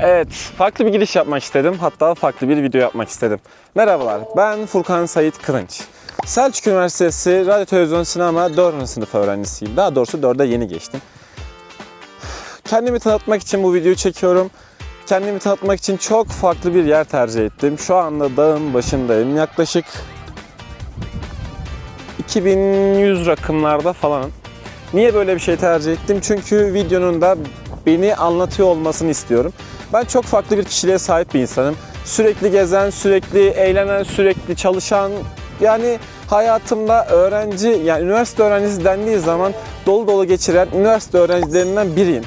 Evet, farklı bir giriş yapmak istedim. Hatta farklı bir video yapmak istedim. Merhabalar, ben Furkan Sait Kılınç. Selçuk Üniversitesi Radyo Televizyon Sinema 4. sınıf öğrencisiyim. Daha doğrusu 4'e yeni geçtim. Kendimi tanıtmak için bu videoyu çekiyorum. Kendimi tanıtmak için çok farklı bir yer tercih ettim. Şu anda dağın başındayım. Yaklaşık 2100 rakımlarda falanım. Niye böyle bir şey tercih ettim? Çünkü videonun da beni anlatıyor olmasını istiyorum. Ben çok farklı bir kişiliğe sahip bir insanım. Sürekli gezen, sürekli eğlenen, sürekli çalışan, yani hayatımda öğrenci, yani üniversite öğrencisi dendiği zaman dolu dolu geçiren üniversite öğrencilerinden biriyim.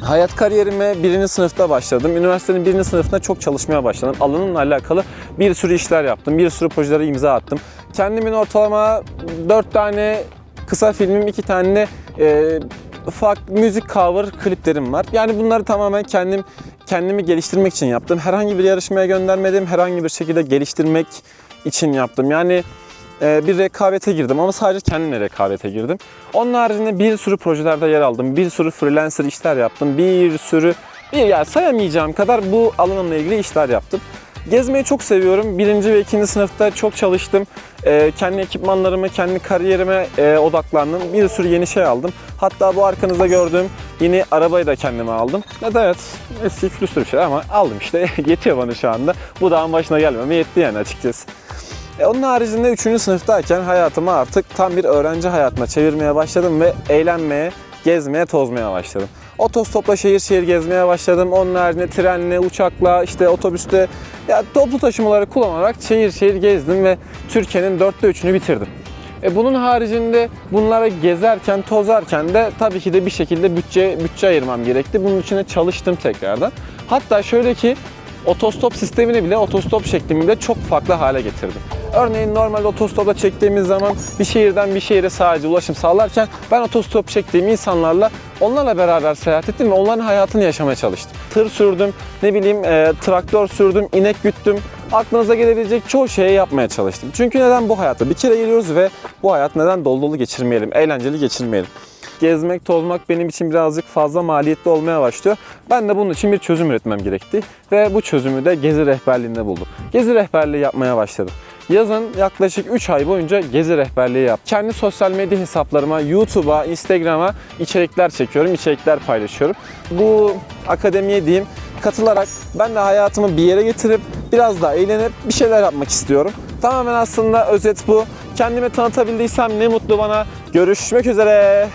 Hayat kariyerime birinci sınıfta başladım. Üniversitenin birinci sınıfında çok çalışmaya başladım. Alanımla alakalı bir sürü işler yaptım. Bir sürü projelere imza attım. Kendimin ortalama 4 tane kısa filmim, 2 tane e, ufak müzik cover kliplerim var. Yani bunları tamamen kendim kendimi geliştirmek için yaptım. Herhangi bir yarışmaya göndermedim. Herhangi bir şekilde geliştirmek için yaptım. Yani e, bir rekabete girdim ama sadece kendimle rekabete girdim. Onun haricinde bir sürü projelerde yer aldım. Bir sürü freelancer işler yaptım. Bir sürü bir yani sayamayacağım kadar bu alanımla ilgili işler yaptım. Gezmeyi çok seviyorum. Birinci ve ikinci sınıfta çok çalıştım. E, kendi ekipmanlarımı, kendi kariyerime e, odaklandım. Bir sürü yeni şey aldım. Hatta bu arkanızda gördüğüm yeni arabayı da kendime aldım. Evet, evet eski külüstür bir şey ama aldım işte. Yetiyor bana şu anda. Bu dağın başına gelmeme yetti yani açıkçası. E, onun haricinde 3. sınıftayken hayatımı artık tam bir öğrenci hayatına çevirmeye başladım ve eğlenmeye, gezmeye, tozmaya başladım. Otostopla şehir şehir gezmeye başladım. Onun haricinde trenle, uçakla, işte otobüste ya toplu taşımaları kullanarak şehir şehir gezdim ve Türkiye'nin dörtte üçünü bitirdim. E bunun haricinde bunlara gezerken, tozarken de tabii ki de bir şekilde bütçe bütçe ayırmam gerekti. Bunun için de çalıştım tekrardan. Hatta şöyle ki otostop sistemini bile otostop şeklimi bile çok farklı hale getirdim. Örneğin normal otostopla çektiğimiz zaman bir şehirden bir şehire sadece ulaşım sağlarken ben otostop çektiğim insanlarla onlarla beraber seyahat ettim ve onların hayatını yaşamaya çalıştım. Tır sürdüm, ne bileyim e, traktör sürdüm, inek güttüm. Aklınıza gelebilecek çoğu şeyi yapmaya çalıştım. Çünkü neden bu hayatta? Bir kere geliyoruz ve bu hayat neden dolu dolu geçirmeyelim, eğlenceli geçirmeyelim gezmek, tozmak benim için birazcık fazla maliyetli olmaya başlıyor. Ben de bunun için bir çözüm üretmem gerekti ve bu çözümü de gezi rehberliğinde buldum. Gezi rehberliği yapmaya başladım. Yazın yaklaşık 3 ay boyunca gezi rehberliği yaptım. Kendi sosyal medya hesaplarıma, YouTube'a, Instagram'a içerikler çekiyorum, içerikler paylaşıyorum. Bu akademiye diyeyim katılarak ben de hayatımı bir yere getirip biraz daha eğlenip bir şeyler yapmak istiyorum. Tamamen aslında özet bu. Kendimi tanıtabildiysem ne mutlu bana. Görüşmek üzere.